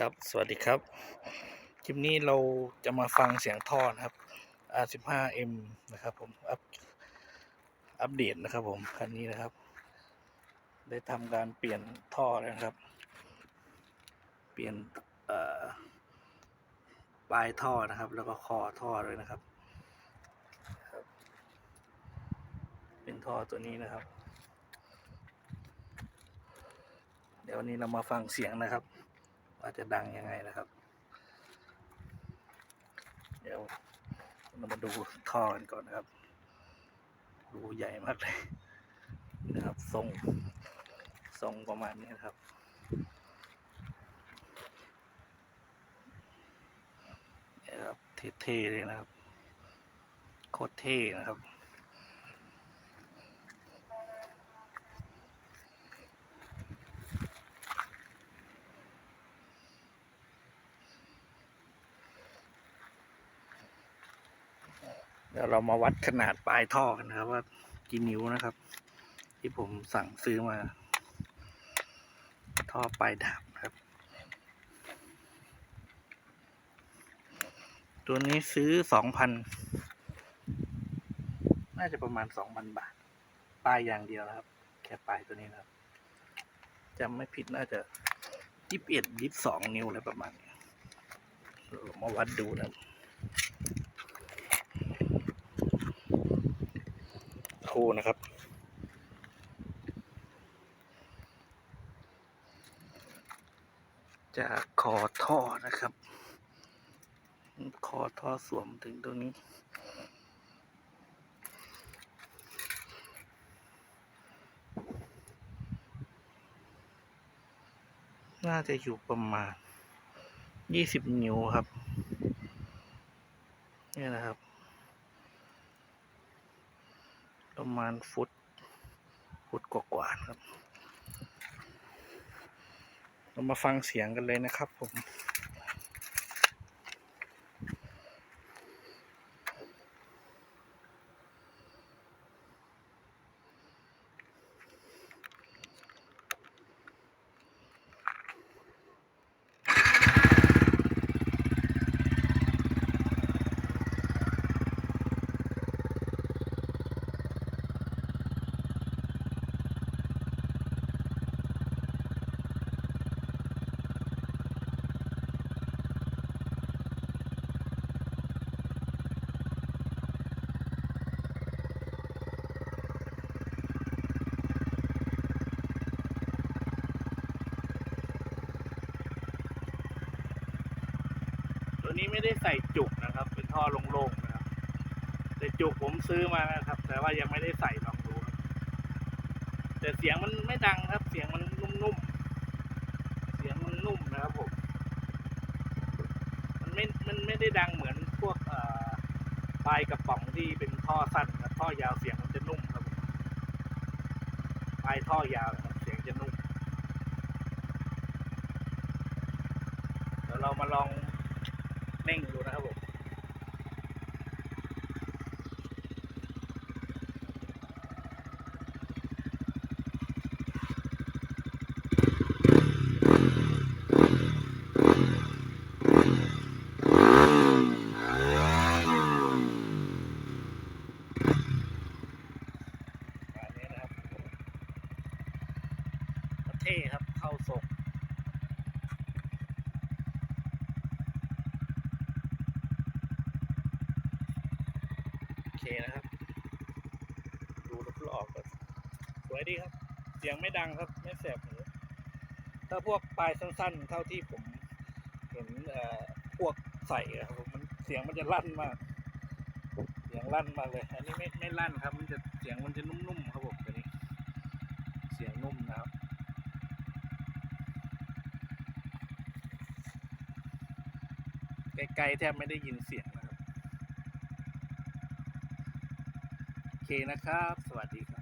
ครับ สวัสดีครับ คลิปนี้เราจะมาฟังเสียงท่อนะครับ R15M นะครับผม อัปอัปเดตนะครับผมคันนี้นะครับ ได้ทำการเปลี่ยนท่อแล้วครับ เปลี่ยนปลายท่อนะครับ แล้วก็คอท่อเลยนะครับ เป็นท่อตัวนี้นะครับ เดี๋ยววันนี้เรามาฟังเสียงนะครับ ว่าจะดังยังไงนะครับ เดี๋ยวเรามาดูท่อกันก่อนนะครับดูใหญ่มากเลยนะครับทรงทรงประมาณนี้นครับนี่ยครับเท่ๆเลยนะครับโคตรเท่นะครับ เดี๋ยวเรามาวัดขนาดปลายท่อกันนะครับ ว่ากี่นิ้วนะครับ ที่ผมสั่งซื้อมา ท่อปลายดาบครับ ตัวนี้ซื้อสองพันน่าจะประมาณสองพันบาท ปลายอย่างเดียวนะครับ แค่ปลายตัวนี้นะครับจำไม่ผิดน่าจะยี่สิบเอ็ดยี่สิบสองนิ้วอะไรประมาณนี้มาวัดดูนะครับ คู่นะครับ จากคอท่อนะครับ คอท่อสวมถึงตรงนี้น่าจะอยู่ประมาณยี่สิบนิ้วครับ นี่นะครับ ประมาณฟุต ฟุตกว่าๆครับ เรามาฟังเสียงกันเลยนะครับผม ตัวนี้ไม่ได้ใส่จุกนะครับ เป็นท่อโล่งๆนะครับแต่จุกผมซื้อมานะครับ แต่ว่ายังไม่ได้ใส่ลองดูแต่เสียงมันไม่ดังครับ เสียงมันนุ่มๆ เสียงมันนุ่มนะครับผม มันไม่ มันไม่ได้ดังเหมือนพวกปลายกระป๋องที่เป็นท่อสั้นครับท่อยาวเสียงมันจะนุ่มครับผมปลายท่อยาวครับเสียงจะนุ่ม เดี๋ยวเรามาลอง เร่งดูนะครับผมเท่ครับ เข้าทรง โอ เคนะครับ ดูรอบๆอกก็สวยดีครับ เสียงไม่ดังครับ ไม่แสบหูถ้าพวกปลายสั้น ๆ เท่าที่ผมเห็นเอ่อพวกใส่ครับผมมันเสียงมันจะลั่นมาก เสียงลั่นมากเลย อันนี้ไม่ไม่ลั่นครับ มันจะเสียงมันจะนุ่มๆครับผมตัวนี้ เสียงนุ่มนะครับไกลๆแทบไม่ได้ยินเสียงนะครับ โอเค นะครับ สวัสดีครับ